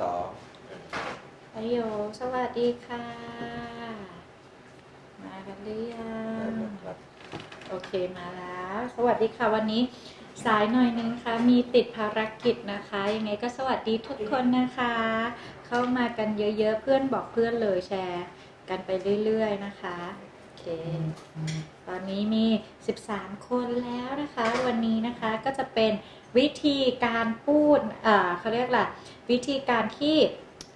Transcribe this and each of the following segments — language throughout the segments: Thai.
สองไอโยสวัสดีค่ะ มากันหรือยัได้งหมดครับโอเคมาแล้ว สวัสดีค่ะวันนี้สายหน่อยนึงค่ะ มีติดภารกิจนะคะ ยังไงก็สวัสดีทุกคนนะคะ เข้ามากันเยอะๆ เพื่อนบอกเพื่อนเลยแชร์ กันไปเรื่อยๆนะคะโอเค ตอนนี้มี 13 คนแล้วนะคะ วันนี้นะคะก็จะเป็น วิธีการพูดเขาเรียกแหละวิธีการที่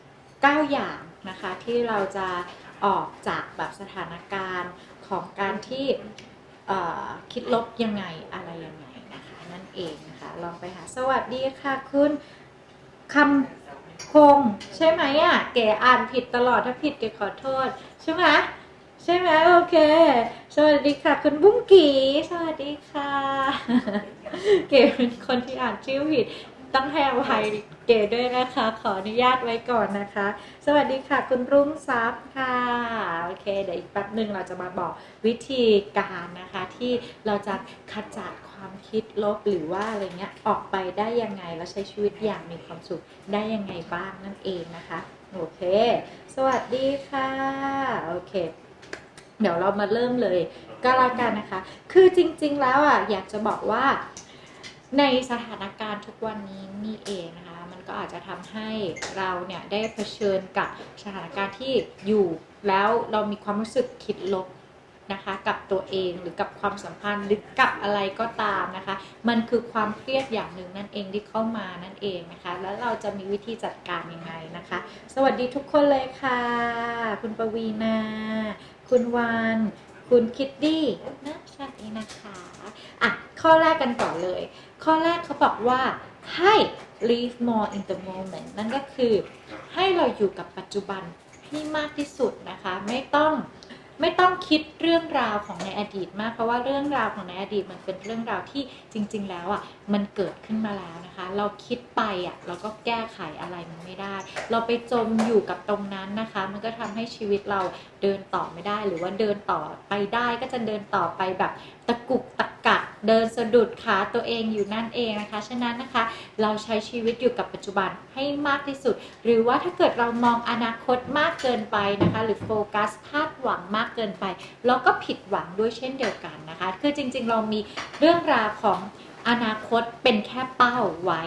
9อย่างนะคะที่เราจะออกจากแบบสถานการณ์ของการที่คิดลบยังไงอะไรยังไงนะคะนั่นเองนะคะลองไปหาสวัสดีค่ะคุณคำคงใช่ไหมอะเก๋อ่านผิดตลอดถ้าผิดเก๋ขอโทษ ใช่ไหม ใช่ไหมโอเค สวัสดีค่ะ คุณบุ้งกีสวัสดีค่ะ เก๋เป็นคนที่อ่านชื่อผิด ต้องให้อภัยเก๋ด้วยนะคะ ขออนุญาตไว้ก่อนนะคะ สวัสดีค่ะ คุณรุ่งทรัพย์ค่ะโอเค เดี๋ยวอีกแป๊บหนึ่งเราจะมาบอกวิธีการนะคะ ที่เราจะขจัดความคิดลบหรือว่าอะไรเงี้ยออกไปได้ยังไงแล้วใช้ชีวิตอย่างมีความสุขได้ยังไงบ้างนั่นเองนะคะโอเค สวัสดีค่ะโอเค เดี๋ยวเรามาเริ่มเลยก็แล้วกันนะคะ คือจริงๆแล้วอะอยากจะบอกว่าในสถานการณ์ทุกวันนี้นี่เองนะคะ มันก็อาจจะทำให้เราเนี่ยได้เผชิญกับสถานการณ์ที่อยู่แล้วเรามีความรู้สึกคิดลบนะคะกับตัวเองหรือกับความสัมพันธ์หรือกับอะไรก็ตามนะคะ มันคือความเครียดอย่างหนึ่งนั่นเองที่เข้ามานั่นเองนะคะ แล้วเราจะมีวิธีจัดการยังไงนะคะ สวัสดีทุกคนเลยค่ะ คุณปวีนา คุณวาน คุณคิดดี้นะใช่นะคะอะข้อแรกกันก่อนเลย ข้อแรกเขาบอกว่าให้ live more in the moment นั่นก็คือให้เราอยู่กับปัจจุบันให้มากที่สุดนะคะ ไม่ต้อง ไม่ต้องคิดเรื่องราวของในอดีตมาก เพราะว่าเรื่องราวของในอดีตมันเป็นเรื่องราวที่จริง ๆ แล้วอะมันเกิดขึ้นมาแล้วนะคะ เราคิดไปอะเราก็แก้ไขอะไรมันไม่ได้ เราไปจมอยู่กับตรงนั้นนะคะ มันก็ทำให้ชีวิตเราเดินต่อไม่ได้ หรือว่าเดินต่อไปได้ก็จะเดินต่อไปแบบตะกุกตะกักเดินสะดุดขาตัวเองอยู่นั่นเองนะคะ ฉะนั้นนะคะเราใช้ชีวิตอยู่กับปัจจุบันให้มากที่สุด หรือว่าถ้าเกิดเรามองอนาคตมากเกินไปนะคะ หรือโฟกัสคาดหวังมากเกินไปเราก็ผิดหวังด้วยเช่นเดียวกันนะคะ คือจริงๆ เรามีเรื่องราวของอนาคตเป็นแค่เป้าไว้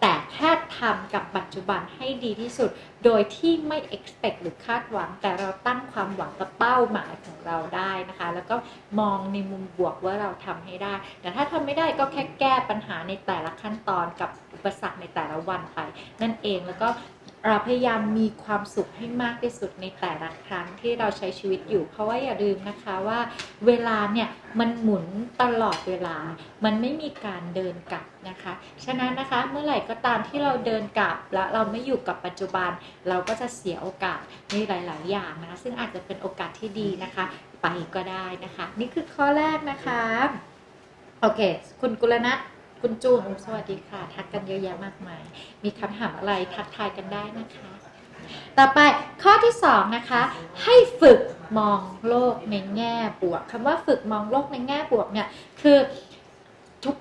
แต่แค่ทำกับปัจจุบันให้ดีที่สุด โดยที่ไม่ expect หรือคาดหวัง แต่เราตั้งความหวังกับเป้าหมายของเราได้นะคะ แล้วก็มองในมุมบวกว่าเราทำให้ได้ แต่ถ้าทำไม่ได้ก็แค่แก้ปัญหาในแต่ละขั้นตอนกับอุปสรรคในแต่ละวันไปนั่นเองแล้วก็ เราพยายามมีความสุขให้มากที่สุดในแต่ละครั้งที่เราใช้ชีวิตอยู่ เพราะว่าอย่าลืมนะคะว่าเวลาเนี่ยมันหมุนตลอดเวลา มันไม่มีการเดินกลับนะคะ ฉะนั้นนะคะเมื่อไหร่ก็ตามที่เราเดินกลับ และเราไม่อยู่กับปัจจุบัน เราก็จะเสียโอกาสในหลาย ๆ อย่างนะคะซึ่งอาจจะเป็นโอกาสที่ดีนะคะ ไปก็ได้นะคะ นี่คือข้อแรกนะคะโอเค คุณกุลนัท คุณจูนสวัสดีค่ะ ทักกันเยอะแยะมากมาย มีคำถามอะไรทักทายกันได้นะคะ ต่อไปข้อที่สองนะคะให้ฝึกมองโลกในแง่บวกคำว่าฝึกมองโลกในแง่บวกเนี่ยคือ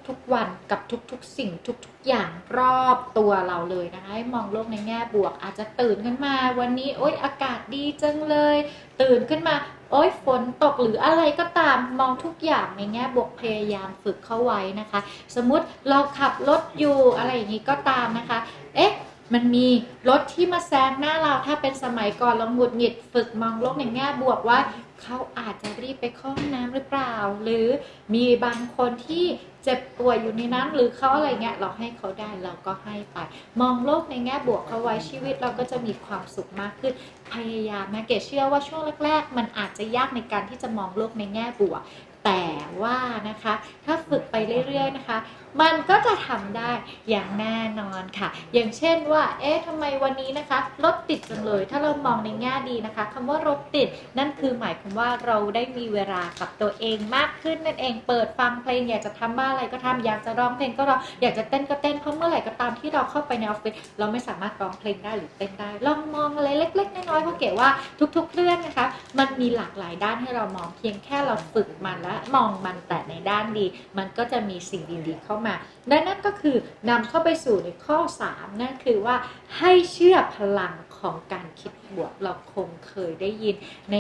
ทุกๆวันกับทุกๆ สิ่งทุกๆ อย่างรอบตัวเราเลยนะคะให้มองโลกในแง่บวก อาจจะตื่นขึ้นมา วันนี้โอ๊ยอากาศดีจังเลย ตื่นขึ้นมา โอ้ยฝนตกหรืออะไรก็ตามมองทุกอย่างในแง่บวกพยายามฝึกเข้าไว้นะคะ สมมุติเราขับรถอยู่อะไรอย่างนี้ก็ตามนะคะ เอ๊ะมันมีรถที่มาแซงหน้าเราถ้าเป็นสมัยก่อนเราหงุดหงิดฝึกมองโลกในแง่บวกว่า เขาอาจจะรีบไปเข้าห้องน้ำหรือเปล่า หรือมีบางคนที่ จ็บป่วยอยู่ในนั้น หรือเขาอะไรเงี้ยเราให้เขาได้เราก็ให้ไป มองโลกในแง่บวกเขาไว้ชีวิตเราก็จะมีความสุขมากขึ้นพยายามนะเกดเชื่อว่าช่วงแรก ๆ มันอาจจะยากในการที่จะมองโลกในแง่บวก แต่ว่านะคะถ้าฝึกไปเรื่อยๆนะคะ มันก็จะทำได้อย่างแน่นอนค่ะ อย่างเช่นว่า เอ๊ะทำไมวันนี้นะคะรถติดจังเลย ถ้าเรามองในแง่ดีนะคะคำว่ารถติดนั่นคือหมายความว่าเราได้มีเวลากับตัวเองมากขึ้นนั่นเองเปิดฟังเพลงอยากจะทำบ้าอะไรก็ทำอยากจะร้องเพลงก็ร้องอยากจะเต้นก็เต้นเพราะเมื่อไหร่ก็ตามที่เราเข้าไปในออฟฟิศเราไม่สามารถร้องเพลงได้หรือเต้นได้ลองมองอะไรเล็ก ๆน้อยๆเพราะเก๋ว่าทุกๆเรื่องนะคะ มันมีหลากหลายด้านให้เรามองเพียงแค่เราฝึกมันแล้วะมองมันแต่ในด้านดี มันก็จะมีสิ่งดีๆเข้ามาและนั่นก็คือนำเข้าไปสู่ในข้อ 3 นั่นคือว่าให้เชื่อพลังของการคิดบวกเราคงเคยได้ยินใน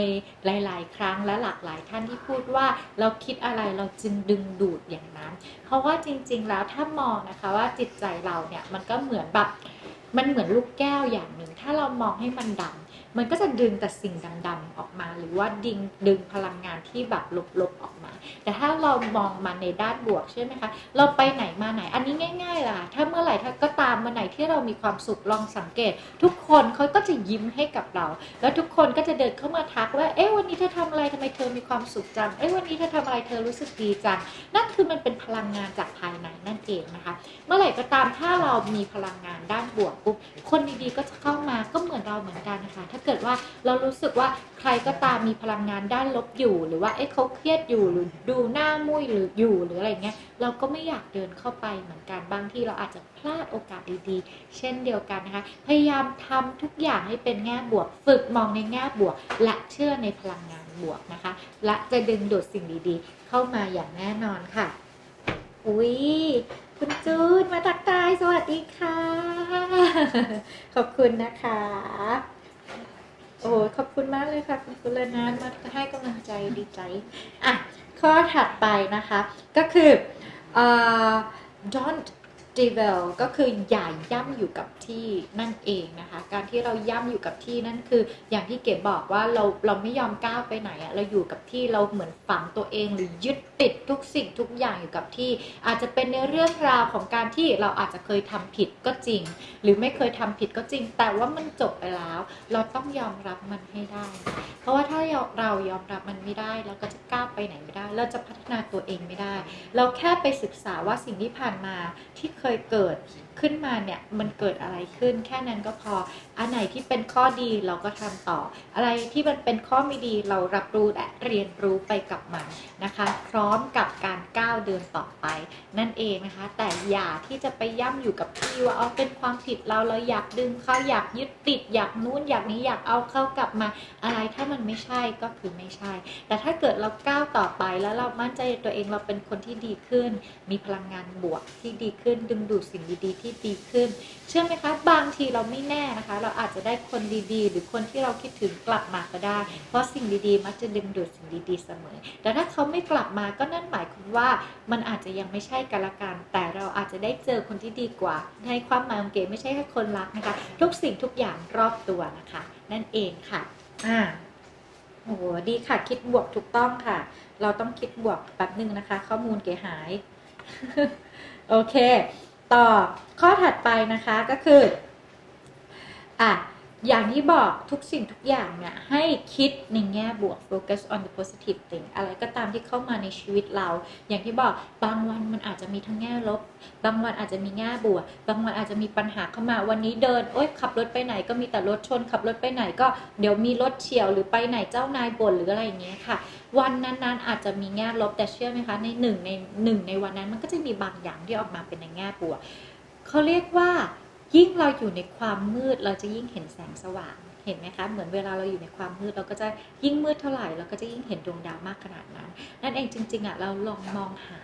หลาย ๆ ครั้งและหลากหลายท่านที่พูดว่าเราคิดอะไรเราจึงดึงดูดอย่างนั้น เพราะว่าจริง ๆ แล้วถ้ามองนะคะว่าจิตใจเราเนี่ยมันก็เหมือนแบบมันเหมือนลูกแก้วอย่างหนึ่ง ถ้าเรามองให้มันดำ มันก็จะดึงแต่สิ่งดำๆออกมา หรือว่าดึงดึงพลังงานที่แบบลบๆออกมา แต่ถ้าเรามองมาในด้านบวกใช่ไหมคะเราไปไหนมาไหนอันนี้ง่าย ๆ ล่ะ ถ้าเมื่อไหร่ถ้าก็ตามมาไหนที่เรามีความสุขลองสังเกต ทุกคนเขาก็จะยิ้มให้กับเรา แล้วทุกคนก็จะเดินเข้ามาทักว่าเอ๊ะวันนี้เธอทำอะไรทำไมเธอมีความสุขจังเอ๊ะวันนี้เธอทำอะไรเธอรู้สึกดีจังนั่นคือมันเป็นพลังงานจากภายใน นั่นเองนะคะ เมื่อไหร่ก็ตามถ้าเรามีพลังงานด้านบวกปุ๊บคนดีๆก็จะเข้ามาก็เหมือนเราเหมือนกันนะคะ ถ้าเกิดว่าเรารู้สึกว่าใครก็ตามมีพลังงานด้านลบอยู่ หรือว่าเอ๊ะเขาเครียดอยู่หรือดูหน้ามุ้ยหรืออยู่หรืออะไรเงี้ยเราก็ไม่อยากเดินเข้าไปเหมือนกันบางทีเราอาจจะพลาดโอกาสดีๆ เช่นเดียวกันนะคะ พยายามทำทุกอย่างให้เป็นแง่บวก ฝึกมองในแง่บวก และเชื่อในพลังงานบวกนะคะ และจะดึงดูดสิ่งดีๆ เข้ามาอย่างแน่นอนค่ะ อุ้ยคุณจูนมาตักทายสวัสดีค่ะ ขอบคุณนะคะ โอ้ขอบคุณมากเลยค่ะ คุณกุลนานมาให้กำลังใจดีใจ อะ ข้อถัดไปนะคะ ก็คือเอ่อ don't dwell ก็คืออย่าย่ำอยู่กับที่นั่นเองนะคะ การที่เราย่ำอยู่กับที่นั่นคือ อย่างที่เก๋บอกว่าเราเราไม่ยอมก้าวไปไหนอะเราอยู่กับที่เราเหมือนฝังตัวเองหรือยึดติดทุกสิ่งทุกอย่างอยู่กับที่ อาจจะเป็นในเรื่องราวของการที่เราอาจจะเคยทำผิดก็จริง หรือไม่เคยทำผิดก็จริง แต่ว่ามันจบไปแล้ว เราต้องยอมรับมันให้ได้ เพราะว่าถ้าเรายอมรับมันไม่ได้ เราก็จะก้าวไปไหนไม่ได้ เราจะพัฒนาตัวเองไม่ได้ เราแค่ไปศึกษาว่าสิ่งที่ผ่านมาที่เคยเกิด ขึ้นมาเนี่ยมันเกิดอะไรขึ้น แค่นั้นก็พอ อันไหนที่เป็นข้อดีเราก็ทำต่อ อะไรที่มันเป็นข้อไม่ดีเรารับรู้และเรียนรู้ไปกับมันนะคะ พร้อมกับการก้าวเดินต่อไป นั่นเองนะคะ แต่อย่าที่จะไปย่ำอยู่กับที่ว่าเอาเป็นความผิดเราเราอยากดึงเขาอยากยึดติดอยากนู้นอยากนี้อยากเอาเข้ากลับมา อะไรถ้ามันไม่ใช่ก็คือไม่ใช่ แต่ถ้าเกิดเราก้าวต่อไปแล้วเรามั่นใจตัวเองเราเป็นคนที่ดีขึ้น มีพลังงานบวกที่ดีขึ้นดึงดูดสิ่งดีๆที่ดีขึ้น เชื่อไหมคะ บางทีเราไม่แน่นะคะ เราอาจจะได้คนดีๆ หรือคนที่เราคิดถึงกลับมาก็ได้ เพราะสิ่งดีๆ มักจะดึงดูดสิ่งดีๆเสมอ แต่ถ้าเขาไม่กลับมาก็นั่นหมายความว่ามันอาจจะยังไม่ใช่กันละกัน แต่เราอาจจะได้เจอคนที่ดีกว่า ในความหมายของเก๋ไม่ใช่แค่คนรักนะคะ ทุกสิ่งทุกอย่างรอบตัวนะคะ นั่นเองค่ะอ่าโอ้โหดีค่ะคิดบวกถูกต้องค่ะ เราต้องคิดบวกแป๊บหนึ่งนะคะ ข้อมูลเก๋หาย โอเค ต่อข้อถัดไปนะคะก็คืออะ อย่างที่บอกทุกสิ่งทุกอย่างเนี่ยให้คิดในแง่บวก focus on the positive thing อะไรก็ตามที่เข้ามาในชีวิตเรา อย่างที่บอกบางวันมันอาจจะมีทั้งแง่ลบ บางวันอาจจะมีแง่บวก บางวันอาจจะมีปัญหาเข้ามาวันนี้เดินโอ๊ยขับรถไปไหนก็มีแต่รถชน ขับรถไปไหนก็เดี๋ยวมีรถเฉียวหรือไปไหนเจ้านายบ่นหรืออะไรอย่างเงี้ยค่ะ วันนั้นๆอาจจะมีแง่ลบแต่เชื่อไหมคะในหนึ่งในหนึ่งในวันนั้นมันก็จะมีบางอย่างที่ออกมาเป็นในแง่บวกเขาเรียกว่า ยิ่งเราอยู่ในความมืดเราจะยิ่งเห็นแสงสว่าง เห็นไหมคะ เหมือนเวลาเราอยู่ในความมืดเราก็จะยิ่งมืดเท่าไหร่เราก็จะยิ่งเห็นดวงดาวมากขนาดนั้น นั่นเองจริงๆอะเราลองมองหา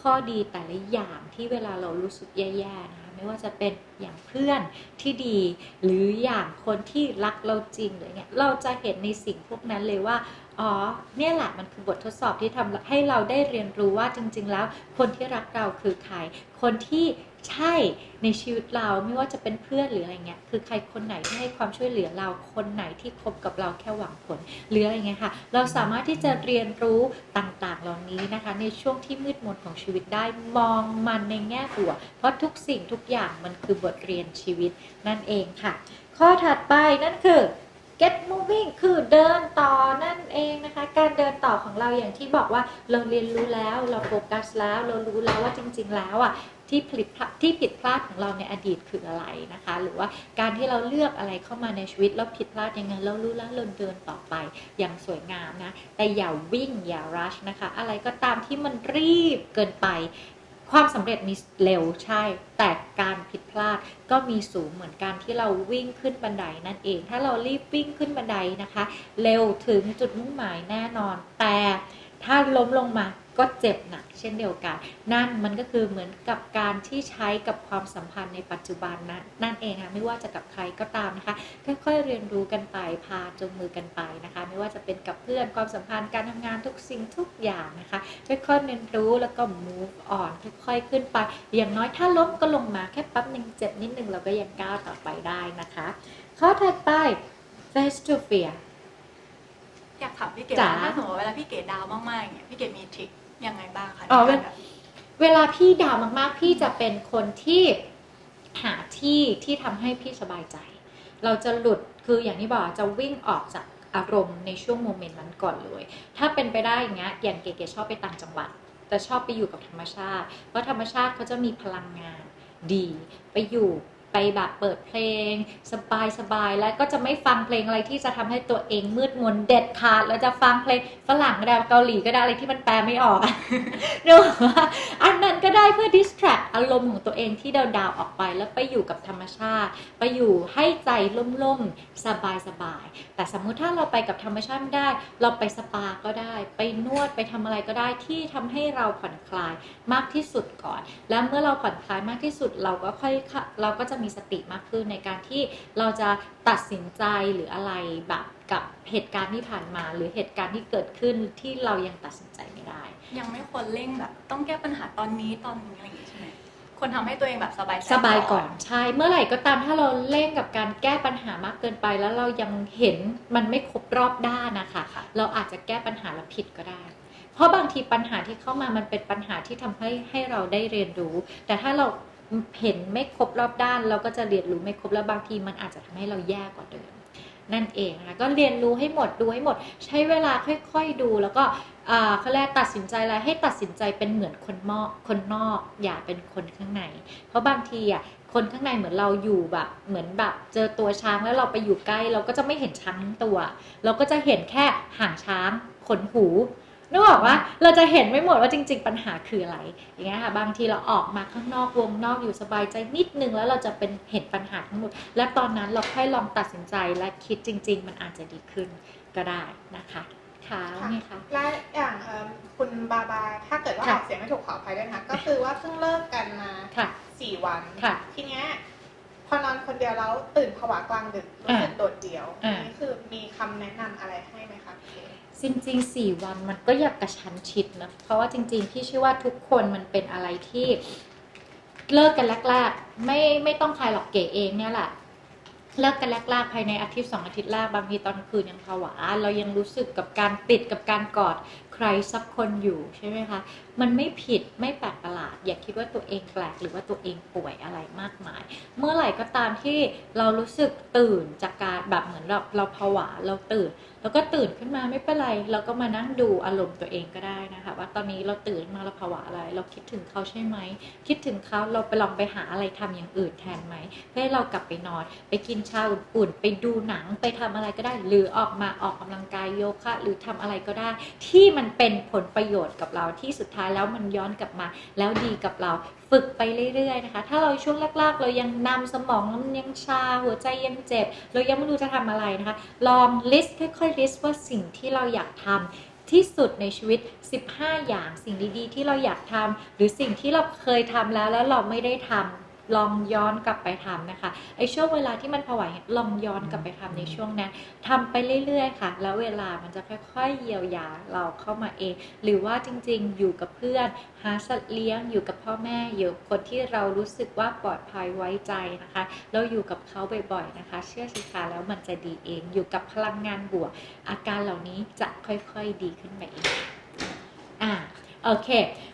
ข้อดีแต่ละอย่างที่เวลาเรารู้สึกแย่ๆนะคะไม่ว่าจะเป็นอย่างเพื่อนที่ดี หรืออย่างคนที่รักเราจริงหรือเนี่ยเราจะเห็นในสิ่งพวกนั้นเลยว่าอ๋อ เนี่ยแหละมันคือบททดสอบที่ทำให้เราได้เรียนรู้ว่าจริง ๆ แล้ว คนที่รักเราคือใคร คนที่ ใช่ในชีวิตเราไม่ว่าจะเป็นเพื่อนหรืออะไรเงี้ยคือใครคนไหนที่ให้ความช่วยเหลือเราคนไหนที่คบกับเราแค่หวังผลหรืออะไรเงี้ยค่ะ เราสามารถที่จะเรียนรู้ต่างๆ เหล่านี้นะคะ ในช่วงที่มืดมนของชีวิตได้มองมันในแง่บวกเพราะทุกสิ่งทุกอย่างมันคือบทเรียนชีวิตนั่นเองค่ะ ข้อถัดไปนั่นคือ get moving คือเดินต่อนั่นเองนะคะ การเดินต่อของเราอย่างที่บอกว่าเราเรียนรู้แล้วเราโฟกัสแล้ว เรารู้แล้วว่าจริง ๆ แล้วอะ ที่ผิดพลาดที่ผิดพลาดของเราในอดีตคืออะไรนะคะ หรือว่าการที่เราเลือกอะไรเข้ามาในชีวิตแล้วผิดพลาดยังไงเรารู้แล้วเราเดินต่อไปอย่างสวยงามนะ แต่อย่าวิ่งอย่า rush นะคะ อะไรก็ตามที่มันรีบเกินไปความสำเร็จมีเร็วใช่ แต่การผิดพลาดก็มีสูงเหมือนกันที่เราวิ่งขึ้นบันไดนั่นเอง ถ้าเรารีบวิ่งขึ้นบันไดนะคะ เร็วถึงจุดมุ่งหมายแน่นอน แต่ถ้าล้มลงมา ก็เจ็บหนักเช่นเดียวกัน นั่นมันก็คือเหมือนกับการที่ใช้กับความสัมพันธ์ในปัจจุบันนะนั่นเองค่ะไม่ว่าจะกับใครก็ตามนะคะค่อยๆเรียนรู้กันไปพาจงมือกันไปนะคะ ไม่ว่าจะเป็นกับเพื่อนความสัมพันธ์การทำงานทุกสิ่งทุกอย่างนะคะค่อยๆเรียนรู้แล้วก็ move on ค่อยๆขึ้นไป อย่างน้อยถ้าล้มก็ลงมาแค่แป๊บหนึ่งเจ็บนิดนึงเราก็ยังก้าวต่อไปได้นะคะ ข้อถัดไป face to fear อยากถามพี่เก๋ว่าถ้าสมมติเวลาพี่เก๋ดาวมากๆอย่างเงี้ยพี่เก๋มีทริค ยังไงบ้างคะอ๋อในการแบบเวลาพี่ดาวมากๆ พี่จะเป็นคนที่หาที่ที่ทำให้พี่สบายใจ เราจะหลุดคืออย่างที่บอกจะวิ่งออกจากอารมณ์ในช่วงโมเมนต์นั้นก่อนเลย ถ้าเป็นไปได้อย่างเงี้ยอย่างเก๋ๆชอบไปต่างจังหวัด แต่ชอบไปอยู่กับธรรมชาติ เพราะธรรมชาติเขาจะมีพลังงานดี ไปอยู่ ไปแบบเปิดเพลง สบายสบายๆแล้วก็จะไม่ฟังเพลงอะไรที่จะทำให้ตัวเองมืดมนเด็ดขาดแล้วจะฟังเพลงฝรั่งก็ได้เกาหลีก็ได้อะไรที่มันแปลไม่ออกเนอะว่าอันนั้นก็ได้เพื่อ distract อารมณ์ของตัวเองที่ดาวๆออกไปแล้วไปอยู่กับธรรมชาติ ไปอยู่ให้ใจล่มๆ สบายๆ แต่สมมุติถ้าเราไปกับธรรมชาติไม่ได้ เราไปสปาก็ได้ ไปนวดไปทำอะไรก็ได้ที่ทำให้เราผ่อนคลายมากที่สุดก่อน แล้วเมื่อเราผ่อนคลายมากที่สุดเราก็ค่อยเราก็จะมีสติมากขึ้นในการที่เราจะตัดสินใจหรืออะไรแบบกับเหตุการณ์ที่ผ่านมาหรือเหตุการณ์ที่เกิดขึ้นที่เรายังตัดสินใจไม่ได้ ยังไม่ควรเร่งแบบต้องแก้ปัญหาตอนนี้ตอนนี้อะไรอย่างงี้ใช่ไหมควรทำให้ตัวเองแบบสบายใจสบายก่อนใช่เมื่อไหร่ก็ตามถ้าเราเร่งกับการแก้ปัญหามากเกินไป แล้วเรายังเห็นมันไม่ครบรอบด้านนะคะค่ะเราอาจจะแก้ปัญหาแล้วผิดก็ได้ เพราะบางทีปัญหาที่เข้ามามันเป็นปัญหาที่ทำให้ให้เราได้เรียนรู้ แต่ถ้าเราเห็นไม่ครบรอบด้าน เราก็จะเรียนรู้ไม่ครบแล้วบางทีมันอาจจะทำให้เราแย่กว่าเดิมนั่นเองนะคะก็เรียนรู้ให้หมดดูให้หมด ใช้เวลาค่อยๆดู แล้วก็เขาเรียกตัดสินใจอะไรให้ตัดสินใจเป็นเหมือนคนนอกคนนอก อย่าเป็นคนข้างใน เพราะบางทีอะคนข้างในเหมือนเราอยู่แบบ เหมือนแบบเจอตัวช้างแล้วเราไปอยู่ใกล้ เราก็จะไม่เห็นช้างทั้งตัว เราก็จะเห็นแค่หางช้างขนหู นึกออกว่าเราจะเห็นไม่หมดว่าจริง ๆ ปัญหาคืออะไร อย่างเงี้ยค่ะ บางทีเราออกมาข้างนอกวงนอกอยู่สบายใจนิดนึงแล้วเราจะเป็นเห็นปัญหาทั้งหมด และตอนนั้นเราค่อยลองตัดสินใจและคิดจริง ๆ มันอาจจะดีขึ้นก็ได้นะคะค่ะว่าไงคะและอย่างเอิ่มคุณบาบาถ้าเกิดว่าค่ะออกเสียงไม่ถูกขออภัยด้วยนะคะก็คือว่าเพิ่งเลิกกันมาค่ะสี่วันค่ะทีเนี้ยพอนอนคนเดียวแล้วตื่นผวากลางดึกรู้สึกโดดเดี่ยวอ่าอันนี้คือมีคำแนะนำอะไรให้ไหมคะพี่เก๋ จริงๆสี่วันมันก็อยากกระชั้นชิดนะ เพราะว่าจริงๆ พี่เชื่อว่าทุกคนมันเป็นอะไรที่เลิกกันแรกๆ ไม่ไม่ต้องใครหรอกเก๋เองเนี่ยแหละเลิกกันแรกๆภายในอาทิตย์สองอาทิตย์แรกบางทีตอนคืนยังผวา เรายังรู้สึกกับการติดกับการกอด ใครสักคนอยู่ใช่ไหมคะ มันไม่ผิดไม่แปลกประหลาด อย่าคิดว่าตัวเองแปลกหรือว่าตัวเองป่วยอะไรมากมาย เมื่อไหร่ก็ตามที่เรารู้สึกตื่นจากการแบบเหมือนเราเราผวาเราตื่น แล้วก็ตื่นขึ้นมาไม่เป็นไร เราก็มานั่งดูอารมณ์ตัวเองก็ได้นะคะ ว่าตอนนี้เราตื่นมาเราผวาอะไร เราคิดถึงเขาใช่ไหม คิดถึงเขาเราไปลองไปหาอะไรทำอย่างอื่นแทนไหมเพื่อให้เรากลับไปนอน ไปกินชาอุ่นๆไปดูหนังไปทำอะไรก็ได้ หรือออกมาออกกำลังกายโยคะหรือทำอะไรก็ได้ที่มันเป็นผลประโยชน์กับเราที่สุดท้ายแล้วมันย้อนกลับมา แล้วดีกับเราฝึกไปเรื่อยๆนะคะ ถ้าเราช่วงแรกๆ เรายังนำสมองมันยังชา หัวใจยังเจ็บ เรายังไม่รู้จะทำอะไรนะคะ ลอง list ค่อยๆ list ว่าสิ่งที่เราอยากทำที่สุดในชีวิต 15 อย่างสิ่งดีๆ ที่เราอยากทำหรือสิ่งที่เราเคยทำแล้วแล้วเราไม่ได้ทำ ลองย้อนกลับไปทำนะคะไอ้ช่วงเวลาที่มันผวาลองย้อนกลับไปทำในช่วงนั้นทำไปเรื่อยๆค่ะ แล้วเวลามันจะค่อยๆเยียวยาเราเข้ามาเอง หรือว่าจริงๆ อยู่กับเพื่อน หาสัตว์เลี้ยงอยู่กับพ่อแม่อยู่คนที่เรารู้สึกว่าปลอดภัยไว้ใจนะคะ เราอยู่กับเขาบ่อยๆนะคะ เชื่อสิคะแล้วมันจะดีเอง อยู่กับพลังงานบวก อาการเหล่านี้จะค่อยๆดีขึ้นไปเองอ่า โอเค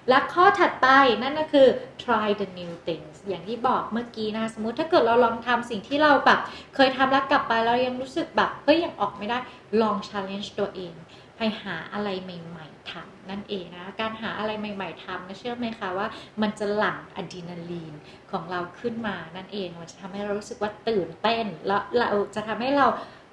และข้อถัดไปนั่นก็คือ try the new things อย่างที่บอกเมื่อกี้นะ สมมติถ้าเกิดเราลองทำสิ่งที่เราแบบ เคยทำแล้วกลับไปเรายังรู้สึกแบบเฮ้ยยังออกไม่ได้ลอง challenge ตัวเองไปหาอะไรใหม่ๆทำนั่นเองนะ การหาอะไรใหม่ ๆทำนะเชื่อไหมคะว่ามันจะหลั่งอะดรีนาลีนของเราขึ้นมานั่นเอง มันจะทำให้เรารู้สึกว่าตื่นเต้น แล้วเราจะทำให้เรา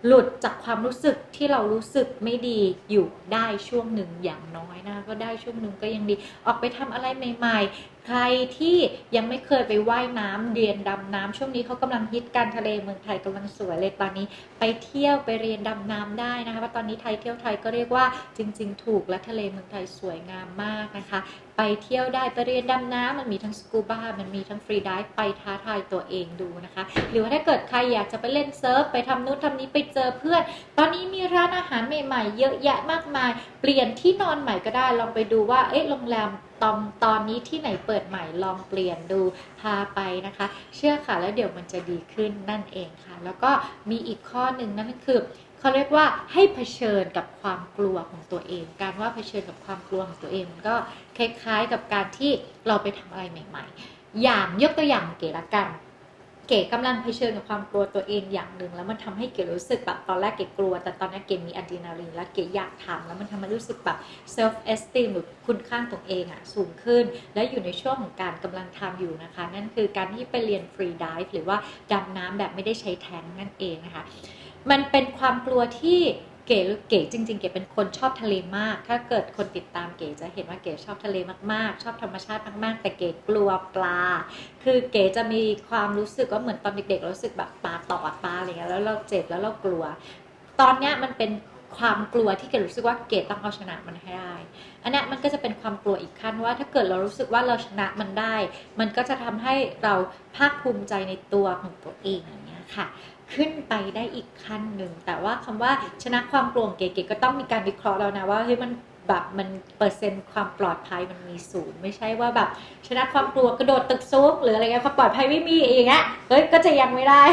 หลุดจากความรู้สึกที่เรารู้สึกไม่ดีอยู่ได้ช่วงหนึ่งอย่างน้อยนะก็ได้ช่วงหนึ่งก็ยังดี ออกไปทำอะไรใหม่ ๆ ใครที่ยังไม่เคยไปว่ายน้ำเรียนดำน้ำช่วงนี้เขากำลังฮิตการทะเลเมืองไทยกำลังสวยเลยตอนนี้ ไปเที่ยวไปเรียนดำน้ำได้นะคะเพราะตอนนี้ไทยเที่ยวไทยก็เรียกว่าจริง ๆ ถูกและทะเลเมืองไทยสวยงามมากนะคะ ไปเที่ยวได้ไปเรียนดำน้ำมันมีทั้งสกูบ้ามันมีทั้งฟรีดิฟไปท้าทายตัวเองดูนะคะ หรือว่าถ้าเกิดใครอยากจะไปเล่นเซิร์ฟไปทำนู้นทำนี้ไปเจอเพื่อน ตอนนี้มีร้านอาหารใหม่ๆ เยอะแยะมากมาย เปลี่ยนที่นอนใหม่ก็ได้ลองไปดูว่าเอ๊ะโรงแรม ตอนตอนนี้ที่ไหนเปิดใหม่ลองเปลี่ยนดูพาไปนะคะ เชื่อค่ะแล้วเดี๋ยวมันจะดีขึ้นนั่นเองค่ะ แล้วก็มีอีกข้อหนึ่งนั่นก็คือเขาเรียกว่าให้เผชิญกับความกลัวของตัวเอง การว่าเผชิญกับความกลัวของตัวเองมันก็คล้ายๆกับการที่เราไปทำอะไรใหม่ ๆ อย่างยกตัวอย่างเก๋ละกัน เก๋กำลังเผชิญกับความกลัวตัวเองอย่างหนึ่ง แล้วมันทำให้เก๋รู้สึกแบบตอนแรกเก๋กลัว แต่ตอนนี้เก๋มีอะดรีนาลีนแล้วเก๋อยากทำแล้วมันทำให้รู้สึกแบบ self esteem หรือคุณค่าตัวเองอะสูงขึ้น และอยู่ในช่วงของการกำลังทำอยู่นะคะ นั่นคือการที่ไปเรียน free dive หรือว่าดำน้ำแบบไม่ได้ใช้แทงนั่นเองนะคะ มันเป็นความกลัวที่ เก๋เก๋จริง ๆ เก๋เป็นคนชอบทะเลมาก ถ้าเกิดคนติดตามเก๋จะเห็นว่าเก๋ชอบทะเลมากๆ ชอบธรรมชาติมากๆ แต่เก๋กลัวปลา คือเก๋จะมีความรู้สึกว่าเหมือนตอนเด็กๆรู้สึกแบบปลาตอดปลาอะไรเงี้ยแล้วเราเจ็บแล้วเรากลัว ตอนเนี้ยมันเป็นความกลัวที่เก๋รู้สึกว่าเก๋ต้องเอาชนะมันให้ได้ อันนี้มันก็จะเป็นความกลัวอีกขั้นว่า ถ้าเกิดเรารู้สึกว่าเราชนะมันได้ มันก็จะทำให้เราภาคภูมิใจในตัวของตัวเองอย่างเงี้ยค่ะ ขึ้นไปได้อีกขั้นหนึ่ง แต่ว่าคำว่าชนะความกลัวงเก๋ๆก็ต้องมีการวิเคราะห์แล้วนะว่าเฮ้ยมันแบบมันเปอร์เซ็นต์ความปลอดภัยมันมีสูง ไม่ใช่ว่าแบบชนะความกลัวกระโดดตึกซุกหรืออะไรเงี้ยความปลอดภัยไม่มีอย่างเงี้ยเฮ้ยก็จะยังไม่ได้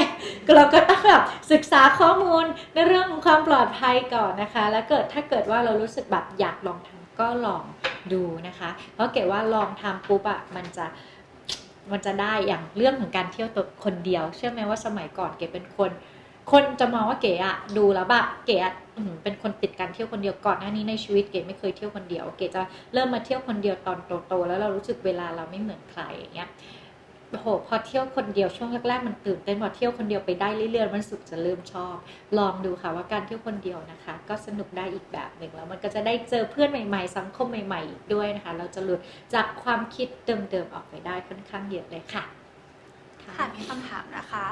เราก็ต้องแบบศึกษาข้อมูลในเรื่องของความปลอดภัยก่อนนะคะ แล้วเกิดถ้าเกิดว่าเรารู้สึกแบบอยากลองทำก็ลองดูนะคะ เพราะเก๋ว่าลองทำปุ๊บอะมันจะ มันจะได้อย่างเรื่องของการเที่ยวตัวคนเดียว เชื่อไหมว่าสมัยก่อนเก๋เป็นคน คนจะมองว่าเก๋อะดูแล้วแบบเก๋อะเป็นคนติดการเที่ยวคนเดียวก่อนหน้านี้ในชีวิตเก๋ไม่เคยเที่ยวคนเดียว เก๋จะเริ่มมาเที่ยวคนเดียวตอนโตๆแล้วเรารู้สึกเวลาเราไม่เหมือนใครอย่างเงี้ย โอ้โหพอเที่ยวคนเดียวช่วงแรกๆมันตื่นเต้นพอเที่ยวคนเดียวไปได้เรื่อยๆมันสุขจะเริ่มชอบ ลองดูค่ะว่าการเที่ยวคนเดียวนะคะ ก็สนุกได้อีกแบบหนึ่งแล้วมันก็จะได้เจอเพื่อนใหม่ๆ สังคมใหม่ๆอีกด้วยนะคะ เราจะหลุดจากความคิดเดิมๆออกไปได้ค่อนข้างเยอะเลยค่ะค่ะมีคำถามนะคะ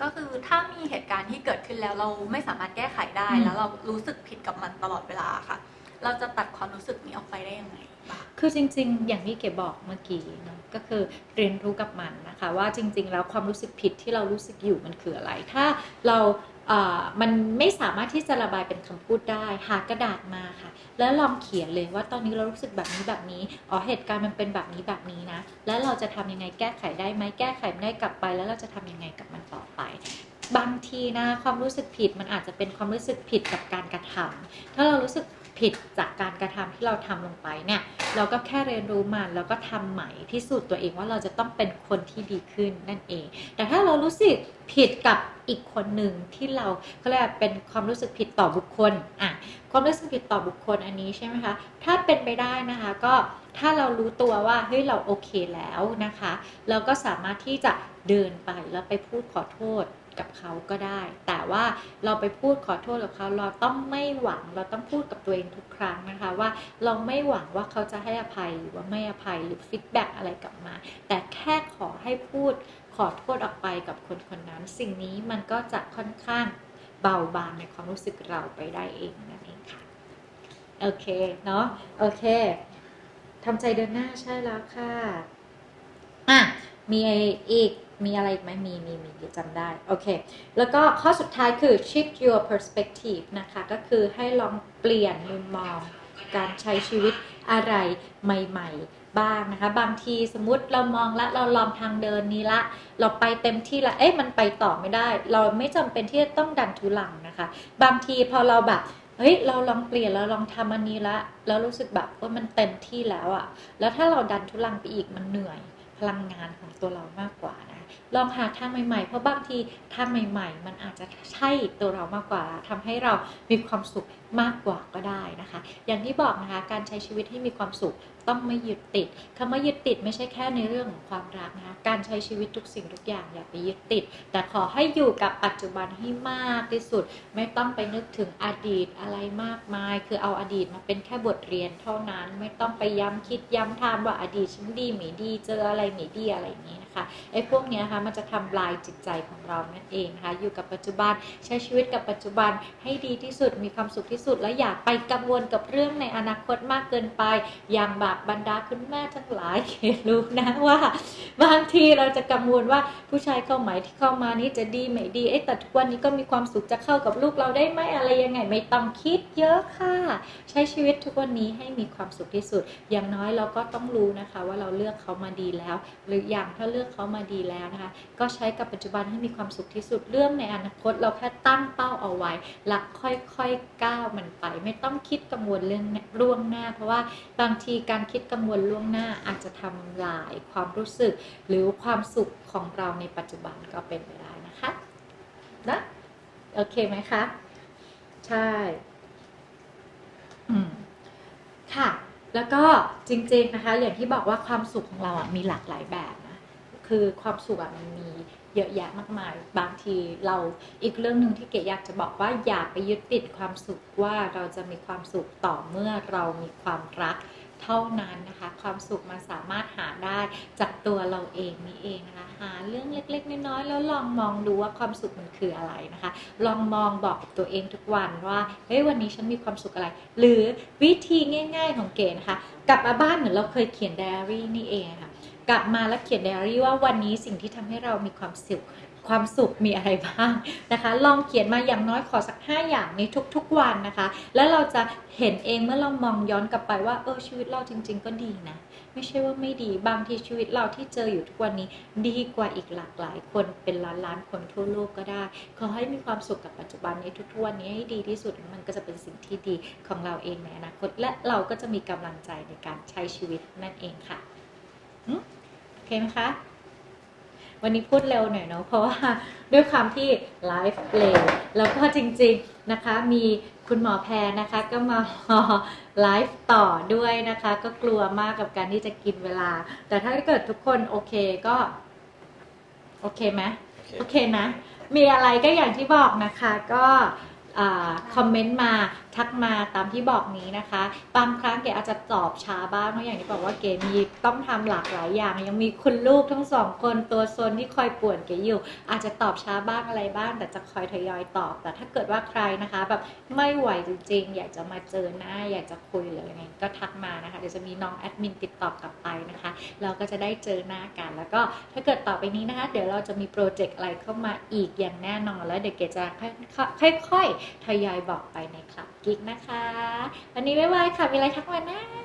ก็คือถ้ามีเหตุการณ์ที่เกิดขึ้นแล้วเราไม่สามารถแก้ไขได้อืมแล้วเรารู้สึกผิดกับมันตลอดเวลาค่ะ เราจะตัดความรู้สึกนี้ออกไปได้ยังไงบ้าง คือจริง ๆ อย่างที่เก๋บอกเมื่อกี้เนาะก็คือเรียนรู้กับมันนะคะ ว่าจริง ๆ แล้วความรู้สึกผิดที่เรารู้สึกอยู่มันคืออะไร ถ้าเราเออมันไม่สามารถที่จะระบายเป็นคำพูดได้ หากระดาษมาค่ะ แล้วลองเขียนเลยว่าตอนนี้เรารู้สึกแบบนี้แบบนี้อ๋อเหตุการณ์มันเป็นแบบนี้แบบนี้นะ แล้วเราจะทำยังไงแก้ไขได้ไหมแก้ไขไม่ได้กลับไป แล้วเราจะทำยังไงกับมันต่อไปบางทีนะความรู้สึกผิดมันอาจจะเป็นความรู้สึกผิดกับการกระทำถ้าเรารู้สึก ผิดจากการกระทำที่เราทำลงไปเนี่ยเราก็แค่เรียนรู้มันแล้วก็ทำใหม่พิสูจน์ตัวเองว่าเราจะต้องเป็นคนที่ดีขึ้นนั่นเอง แต่ถ้าเรารู้สึกผิดกับอีกคนหนึ่งที่เราเขาเรียกว่าเป็นความรู้สึกผิดต่อบุคคลอะความรู้สึกผิดต่อบุคคลอันนี้ใช่ไหมคะถ้าเป็นไปได้นะคะก็ถ้าเรารู้ตัวว่าเฮ้ยเราโอเคแล้วนะคะ เราก็สามารถที่จะเดินไปแล้วไปพูดขอโทษ กับเขาก็ได้ แต่ว่าเราไปพูดขอโทษกับเขาเราต้องไม่หวังเราต้องพูดกับตัวเองทุกครั้งนะคะว่าเราไม่หวังว่าเขาจะให้อภัยหรือว่าไม่อภัยหรือฟีดแบ็กอะไรกลับมา แต่แค่ขอให้พูดขอโทษออกไปกับคนคนนั้น สิ่งนี้มันก็จะค่อนข้างเบาบางในความรู้สึกเราไปได้เองนั่นเองค่ะโอเคเนาะโอเคทำใจเดินหน้าใช่แล้วค่ะอะมีอีก มีอะไรอีกไหมมีมีมีเดี๋ยวจำได้ โอเค แล้วก็ข้อสุดท้ายคือ shift your perspective นะคะ ก็คือให้ลองเปลี่ยนมุมมอง การใช้ชีวิตอะไรใหม่ ๆ บ้างนะคะ บางทีสมมติเรามองละเราลองทางเดินนี้ละ เราไปเต็มที่ละเอ๊ะมันไปต่อไม่ได้ เราไม่จำเป็นที่จะต้องดันทุลังนะคะ บางทีพอเราแบบเฮ้ยเราลองเปลี่ยนเราลองทำอันนี้ละ แล้วรู้สึกแบบว่ามันเต็มที่แล้วอะแล้วถ้าเราดันทุลังไปอีกมันเหนื่อย พลังงานของตัวเรามากกว่านะลองหาทางใหม่ๆ เพราะบางทีทางใหม่ ๆ มันอาจจะใช่ตัวเรามากกว่าทำให้เรามีความสุขมากกว่าก็ได้นะคะ อย่างที่บอกนะคะการใช้ชีวิตให้มีความสุขต้องไม่ยึดติดคำว่ายึดติดไม่ใช่แค่ในเรื่องของความรักนะคะการใช้ชีวิตทุกสิ่งทุกอย่างอย่าไปยึดติด แต่ขอให้อยู่กับปัจจุบันให้มากที่สุด ไม่ต้องไปนึกถึงอดีตอะไรมากมาย คือเอาอดีตมาเป็นแค่บทเรียนเท่านั้น ไม่ต้องไปย้ำคิดย้ำทำว่าอดีตฉันดีไม่ดีเจออะไรไม่ดีอะไรอย่างนี้นะคะไอ้พวกนี้นะคะมันจะทำลายจิตใจของเรานั่นเองนะคะอยู่กับปัจจุบันใช้ชีวิตกับปัจจุบันให้ดีที่สุดมีความสุขที่สุด และอย่าไปกังวลกับเรื่องในอนาคตมากเกินไป อย่างแบบบรรดาคุณแม่ทั้งหลายเห็นรู้นะว่า บางทีเราจะกังวลว่าผู้ชายเข้าหมายที่เข้ามานี้จะดีไม่ดีเอ๊ะแต่ทุกวันนี้ก็มีความสุขจะเข้ากับลูกเราได้ไหมอะไรยังไงไม่ต้องคิดเยอะค่ะ ใช้ชีวิตทุกวันนี้ให้มีความสุขที่สุด อย่างน้อยเราก็ต้องรู้นะคะ ว่าเราเลือกเขามาดีแล้ว หรืออย่างถ้าเลือกเขามาดีแล้วนะคะ ก็ใช้กับปัจจุบันให้มีความสุขที่สุดเรื่องในอนาคต เราแค่ตั้งเป้าเอาไว้และค่อยๆก้าวมันไป ไม่ต้องคิดกังวลเรื่องล่วงหน้า เพราะว่าบางทีการคิดกังวลล่วงหน้าอาจจะทำลายความรู้สึก หรือความสุขของเราในปัจจุบันก็เป็นไปได้นะคะนะโอเคไหมคะใช่ค่ะ แล้วก็จริงๆนะคะ อย่างที่บอกว่าความสุขของเราอะมีหลากหลายแบบ คือความสุขอะมันมีเยอะแยะมากมาย บางทีเราอีกเรื่องหนึ่งที่เก๋อยากจะบอกว่าอย่าไปยึดติดความสุขว่าเราจะมีความสุขต่อเมื่อเรามีความรักเท่านั้นนะคะ ความสุขมันสามารถหาได้จากตัวเราเองนี่เองนะคะหาเรื่องเล็กๆน้อยๆแล้วลองมองดูว่าความสุขมันคืออะไรนะคะ ลองมองบอกตัวเองทุกวันว่าเฮ้ยวันนี้ฉันมีความสุขอะไร หรือวิธีง่าย ๆ ของเก๋นะคะกลับมาบ้านเหมือนเราเคยเขียนไดอารี่นี่เองะค่ะ กลับมาแล้วเขียนไดอารี่ว่าวันนี้สิ่งที่ทำให้เรามีความสุขความสุขมีอะไรบ้างนะคะ ลองเขียนมาอย่างน้อยขอสัก 5 อย่างในทุกๆวันนะคะ แล้วเราจะเห็นเองเมื่อเรามองย้อนกลับไปว่าเออชีวิตเราจริง ๆ ก็ดีนะ ไม่ใช่ว่าไม่ดีบางทีชีวิตเราที่เจออยู่ทุกวันนี้ ดีกว่าอีกหลากหลายคนเป็นล้านล้านคนทั่วโลกก็ได้ ขอให้มีความสุขกับปัจจุบันในทุกๆวันนี้ให้ดีที่สุดมันก็จะเป็นสิ่งที่ดีของเราเองในอนาคต และเราก็จะมีกำลังใจในการใช้ชีวิตนั่นเองค่ะ โอเคไหมคะ วันนี้พูดเร็วหน่อยเนาะเพราะว่าด้วยความที่ไลฟ์เร็วแล้วก็จริง ๆนะคะ มีคุณหมอแพรนะคะ ก็มาไลฟ์ต่อด้วยนะคะ ก็กลัวมากกับการที่จะกินเวลา แต่ถ้าเกิดทุกคนโอเคก็ โอเคไหมโอเคนะ มีอะไรก็อย่างที่บอกนะคะ ก็คอมเมนต์มาทักมาตามที่บอกนี้นะคะ บางครั้งเก๋อาจจะตอบช้าบ้างเพราะอย่างที่บอกว่าเก๋มีต้องทำหลากหลายอย่าง ยังมีคุณลูกทั้งสองคนตัวซนที่คอยป่วนเก๋อยู่ อาจจะตอบช้าบ้างอะไรบ้าง แต่จะคอยทยอยตอบ แต่ถ้าเกิดว่าใครนะคะแบบไม่ไหวจริงๆ อยากจะมาเจอหน้า อยากจะคุยหรืออะไรเงี้ยก็ทักมานะคะเดี๋ยวจะมีน้องแอดมินติดต่อกลับไปนะคะ เราก็จะได้เจอหน้ากัน แล้วก็ถ้าเกิดต่อไปนี้นะคะ เดี๋ยวเราจะมีโปรเจกต์อะไรเข้ามาอีกอย่างแน่นอนแล้วเดี๋ยวเกดจะค่อยๆทยอยบอกไปในคลับกิ๊กนะคะ วันนี้บ๊ายบายค่ะ มีอะไรทักมานะ